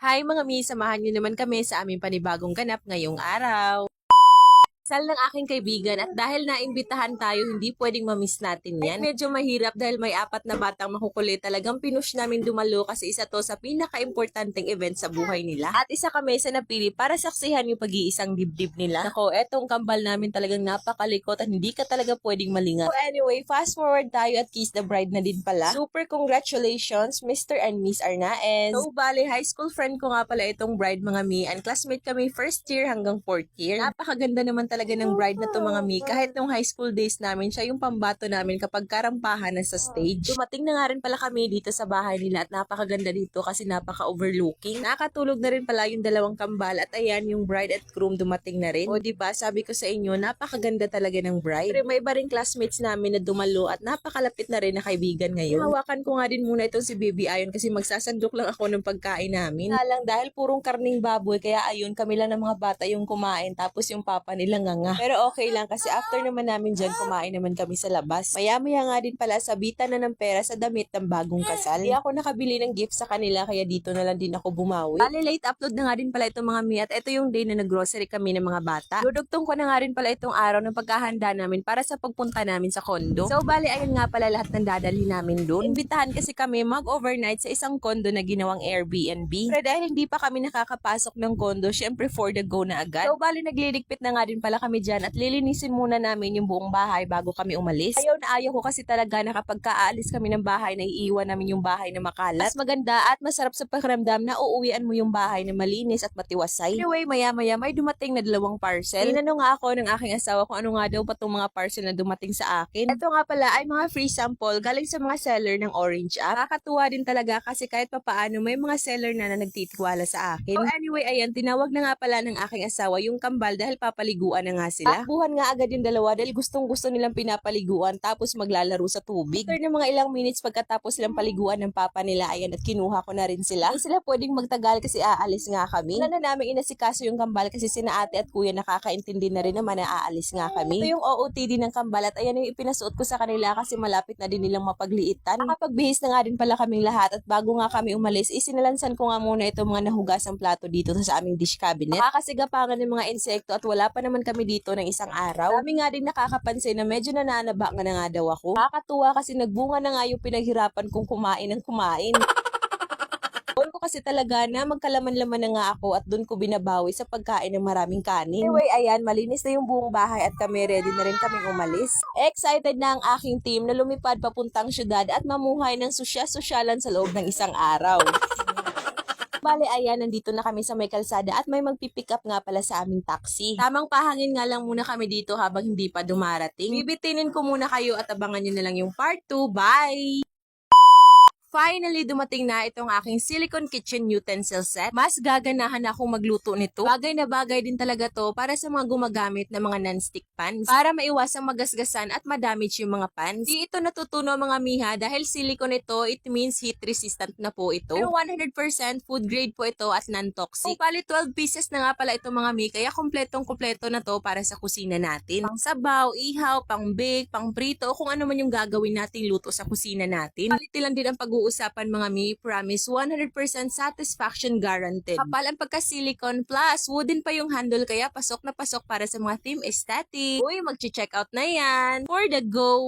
Hi mga mi, samahan niyo naman kami sa aming panibagong ganap ngayong araw. Sal ng aking kaibigan at dahil naimbitahan tayo, hindi pwedeng mamiss natin yan. Ay, medyo mahirap dahil may apat na batang makukulit. Talagang pinush namin dumalo kasi isa to sa pinaka-importanting event sa buhay nila. At isa kami sa napili para saksihan yung pag-iisang dibdib nila. Nako, etong kambal namin talagang napakalikot at hindi ka talaga pwedeng malingat. So anyway, fast forward tayo at kiss the bride na din pala. Super congratulations, Mr. and Miss Arnaez. So, bali, high school friend ko nga pala itong bride mga mi and classmate kami first year hanggang fourth year. Napakaganda naman talaga ng bride na to mga mi. Kahit nung high school days namin, siya yung pambato namin kapag karampahan na sa stage. Dumating na nga rin pala kami dito sa bahay nila at napakaganda dito kasi napaka-overlooking. Nakatulog na rin pala yung dalawang kambal at ayan yung bride at groom dumating na rin. O di ba sabi ko sa inyo, napakaganda talaga ng bride. Pero may iba rin classmates namin na dumalo at napakalapit na rin na kaibigan ngayon. Hawakan ko nga din muna itong si Baby Ayon kasi magsasandok lang ako ng pagkain namin. Halang dahil purong karning baboy kaya ayun kami lang ng mga bata yung kumain tapos yung papa nila nga nga. Pero okay lang kasi after naman namin dyan kumain naman kami sa labas. Maya-maya nga din pala sabitan na ng pera sa damit ng bagong kasal. Hindi ako nakabili ng gift sa kanila kaya dito na lang din ako bumawi. Bali late upload na nga din pala itong mga mi at ito yung day na nag-grocery kami ng mga bata. Dudugtong ko na nga rin pala itong araw ng paghahanda namin para sa pagpunta namin sa kondo. So bali ayun nga pala lahat ng dadalhin namin doon. Imbitahan kasi kami mag-overnight sa isang kondo na ginawang Airbnb. Pero dahil hindi pa kami nakakapasok ng kondo, syempre for the go na agad. So bali nagliligpit na nga din pala kami dyan at lilinisin muna namin yung buong bahay bago kami umalis. Ayaw na ayaw ko kasi talaga na kapag kaalis kami ng bahay na iiwan namin yung bahay na makalat. Mas maganda at masarap sa pakiramdam na uuwian mo yung bahay na malinis at matiwasay. Anyway, maya-maya may dumating na dalawang parcel. Tinanong nga ako ng aking asawa kung ano nga daw pa mga parcel na dumating sa akin. Ito nga pala ay mga free sample galing sa mga seller ng Orange app. Nakakatuwa din talaga kasi kahit papaano may mga seller na na nagtitiwala sa akin. So anyway, ayan, tinawag na nga pala ng aking asawa yung kambal dahil papaliguan na nga sila. Takbuhan nga agad yung dalawa dahil gustong gusto nilang pinapaliguan tapos maglalaro sa tubig. After ng mga ilang minutes pagkatapos silang paliguan ng papa nila, ayan at kinuha ko na rin sila. Hindi sila pwedeng magtagal kasi aalis nga kami. Wala na namin inasikaso yung kambal kasi sina ate at kuya nakakaintindi na rin naman na aalis nga kami. Ito yung OOTD ng kambal at ayan yung ipinasuot ko sa kanila kasi malapit na din nilang mapagliitan. Nakapagbihis na nga din pala kaming lahat at bago nga kami umalis, isinalansan ko nga muna itong mga nahugasang plato dito sa aming dish cabinet. Nakakasigapangan ng mga insekto at wala pa naman kami dito ng isang araw. Kami nga din nakakapansin na medyo nananaba nga na nga daw ako. Nakakatuwa kasi nagbunga na nga yung pinaghirapan kong kumain ng kumain. Doon ko kasi talaga na magkalaman-laman na nga ako at doon ko binabawi sa pagkain ng maraming kanin. Anyway, ayan, malinis na yung buong bahay at kami ready na rin kaming umalis. Excited na ang aking team na lumipad papuntang syudad at mamuhay ng susya-susyalan sa loob ng isang araw. Bale, ayan, nandito na kami sa may kalsada at may magpipick up nga pala sa aming taxi. Tamang pahangin nga lang muna kami dito habang hindi pa dumarating. Bibitinin ko muna kayo at abangan nyo na lang yung part 2. Bye! Finally, dumating na itong aking silicone kitchen utensil set. Mas gaganahan akong magluto nito. Bagay na bagay din talaga to para sa mga gumagamit ng mga non-stick pans. Para maiwasang magasgasan at madamage yung mga pans. Di ito natutuno mga miha dahil silicone ito, it means heat resistant na po ito. Pero 100% food grade po ito at non-toxic. Pali 12 pieces na nga pala ito mga mi, kaya kompletong kompleto na to para sa kusina natin. Pang sabaw, ihaw, pang bake, pang prito, kung ano man yung gagawin nating luto sa kusina natin. Paliti din ang pag-uusapan mga mi, promise 100% satisfaction guaranteed. Kapal ang pagka-silicone plus wooden pa yung handle kaya pasok na pasok para sa mga theme aesthetic. Uy, mag-check out na yan. For the go!